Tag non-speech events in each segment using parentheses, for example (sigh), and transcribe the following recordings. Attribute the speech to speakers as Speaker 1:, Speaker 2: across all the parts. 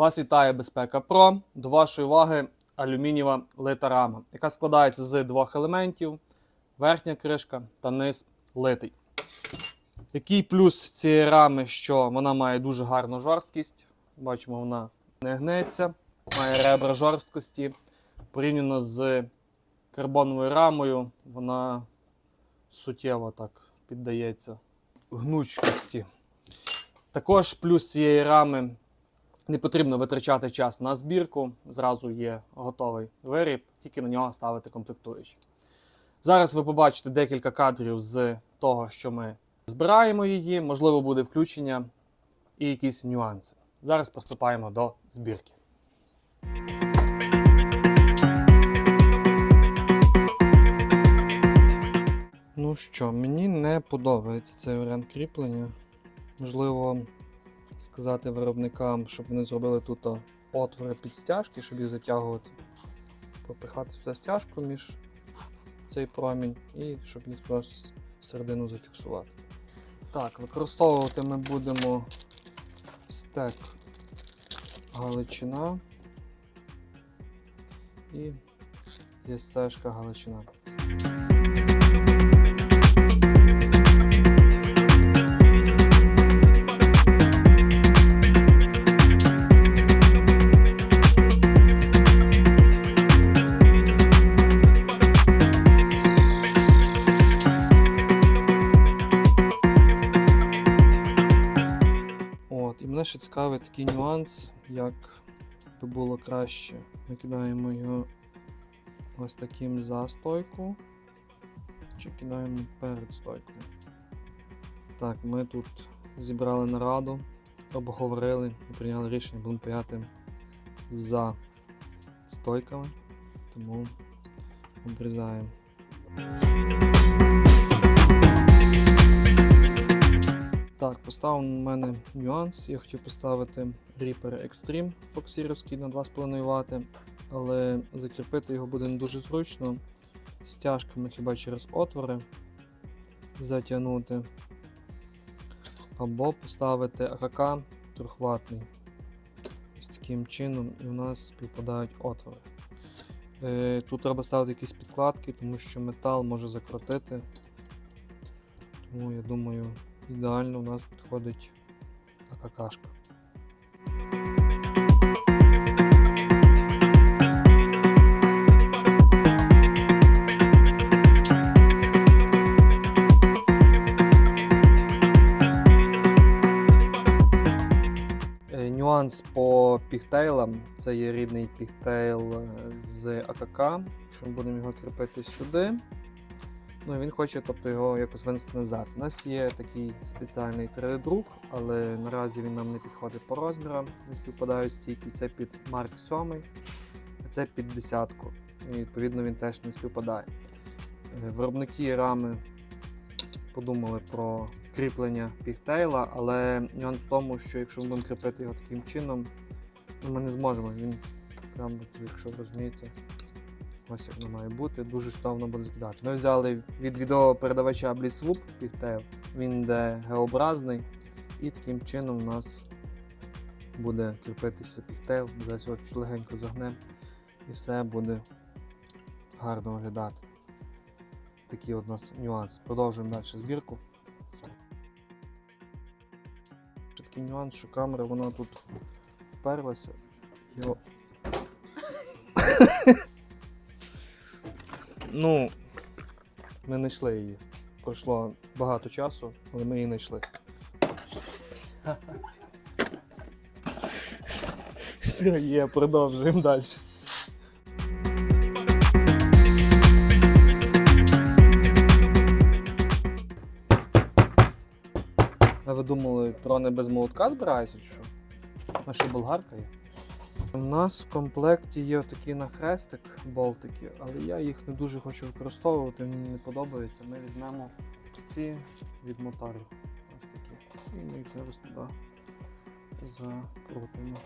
Speaker 1: Вас вітає Безпека Про. До вашої уваги алюмінієва лита рама, яка складається з двох елементів: верхня кришка та низ литий. Який плюс цієї рами, що вона має дуже гарну жорсткість. Бачимо, вона не гнеться, має ребра жорсткості. Порівняно з карбоновою рамою, вона суттєво так піддається гнучкості. Також плюс цієї рами не потрібно витрачати час на збірку. Зразу є готовий виріб, тільки на нього ставити комплектуючі. Зараз ви побачите декілька кадрів з того, що ми збираємо її, можливо, буде включення і якісь нюанси. Зараз приступаємо до збірки. Ну що, мені не подобається цей варіант кріплення. Можливо, сказати виробникам, щоб вони зробили тут отвори під стяжки, щоб їх затягувати, пропихати сюди стяжку між цей промінь і щоб їх просто всередину зафіксувати. Так, використовувати ми будемо стек Галичина і ЄСЦшка Галичина. Ще цікавий такий нюанс, як би було краще. Ми кидаємо його ось таким за стойку. Чи кидаємо перед стойкою. Так, ми тут зібрали нараду, обговорили і прийняли рішення, будемо паяти за стойками, тому обрізаємо. Поставив на мене нюанс. Я хотів поставити Reaper Extreme фоксірівський на 2,5 Вт, але закріпити його буде не дуже зручно. Стяжками хіба через отвори затягнути. Або поставити АКК трьохватний. Ось таким чином і у нас співпадають отвори. Е, Тут треба ставити якісь підкладки, тому що метал може закрутити. Тому я думаю, ідеально у нас підходить АККшка. Е, Нюанс по пігтейлам. Це є рідний пігтейл е, з АКК. Якщо ми будемо його кріпити сюди. Ну він хоче тобто, його якось винести назад. У нас є такий спеціальний 3D-друк, але наразі він нам не підходить по розмірам, не співпадають стійки. Це під Mark 7, а це під десятку. І відповідно він теж не співпадає. Е, Виробники рами подумали про кріплення пігтейла, але нюанс в тому, що якщо ми будемо кріпити його таким чином, ну, ми не зможемо. Він прямо, якщо розумієте, ось як воно має бути, дуже стовно буде закидати. Ми взяли від відеопередавача BlizzLoop пігтейл, він йде геобразний, і таким чином у нас буде кріпитися пігтейл. Зараз його легенько загнемо і все буде гарно виглядати. Такий от у нас нюанс. Продовжуємо далі збірку. Ще такий нюанс, що камера вона тут вперлася. Його... (laughs) ну, ми знайшли її. Пройшло багато часу, але ми її знайшли. (laughs) Все, є, продовжуємо далі. А ви думали, трони без молотка збираються чи що? А болгарка є. У нас в комплекті є такий нахрестик болтики, але я їх не дуже хочу використовувати, мені не подобається. Ми візьмемо ці від моторів. Ось такі. І ми їх зараз туди закрутимо.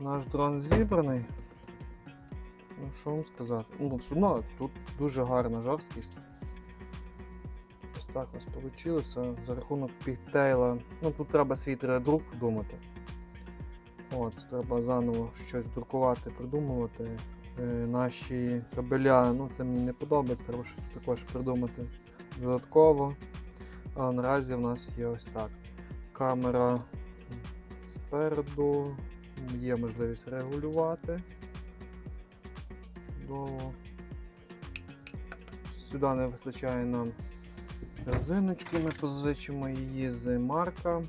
Speaker 1: Наш дрон зібраний. Ну, що вам сказати? Ну, все одно тут дуже гарна жорсткість. Так у нас вийшло. За рахунок пігтейла. Ну тут треба свій 3D-друк думати. От, треба заново щось друкувати, придумувати. Е, наші кабеля, ну це мені не подобається, треба щось також придумати додатково. Але наразі в нас є ось так. Камера спереду, є можливість регулювати. Чудово. Сюди не вистачає нам резиночки, ми позичимо її з марка.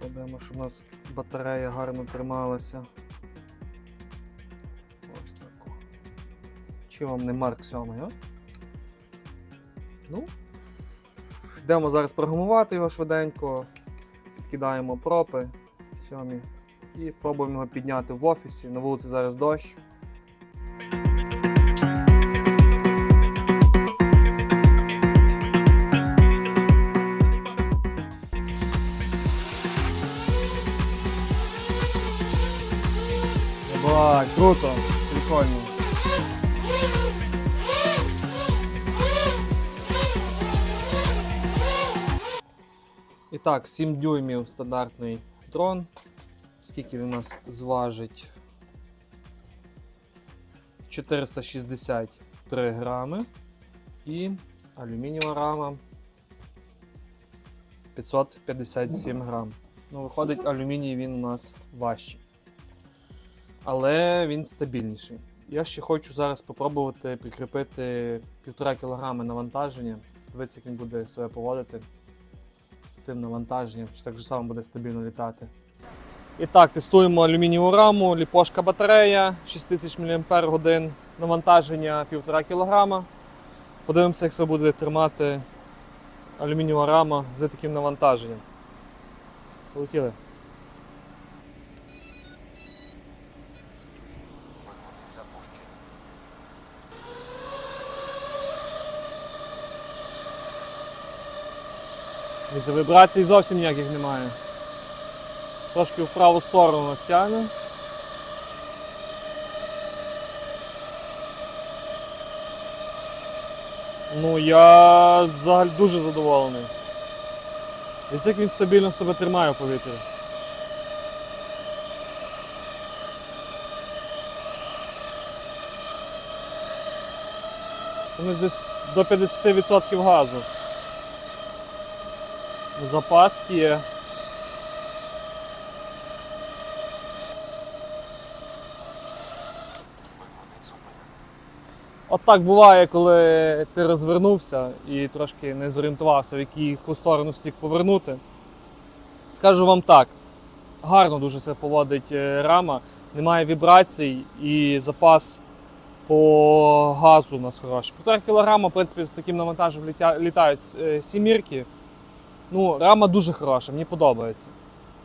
Speaker 1: Кладемо, щоб у нас батарея гарно трималася. Ось тако. Чи вам не Марк 7, а? Ну, йдемо зараз програмувати його швиденько. Підкидаємо пропи сьомі і пробуємо його підняти в офісі. На вулиці зараз дощ. Круто, прикольно. І так, 7 дюймів стандартний дрон. Скільки він у нас зважить? 463 грами. І алюмінієва рама 557 грам. Ну, виходить, алюміній він у нас важчий. Але він стабільніший. Я ще хочу зараз спробувати прикріпити 1,5 кг навантаження. Дивіться, як він буде себе поводити з цим навантаженням, чи так же само буде стабільно літати. І так, тестуємо алюмінієву раму, ліпошка батарея 6000 мАч, навантаження 1,5 кг. Подивимося, як це буде тримати алюмінієва рама з таким навантаженням. Полетіли. І вібрацій зовсім ніяких немає. Трошки в праву сторону нас тягне. Ну, я взагалі дуже задоволений. І як він стабільно себе тримає в повітрі. Десь до 50% газу. Запас є. От так буває, коли ти розвернувся і трошки не зорієнтувався, в яку сторону стіг повернути. Скажу вам так, гарно дуже себе поводить е, рама, немає вібрацій і запас по газу у нас хороший. Півтора кілограма, в принципі, з таким навантажем літають е, сімірки. Ну, рама дуже хороша, мені подобається.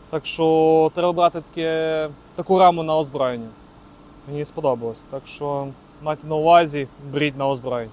Speaker 1: Так що треба брати таке, таку раму на озброєння. Мені сподобалось. Так що майте на увазі, беріть на озброєння.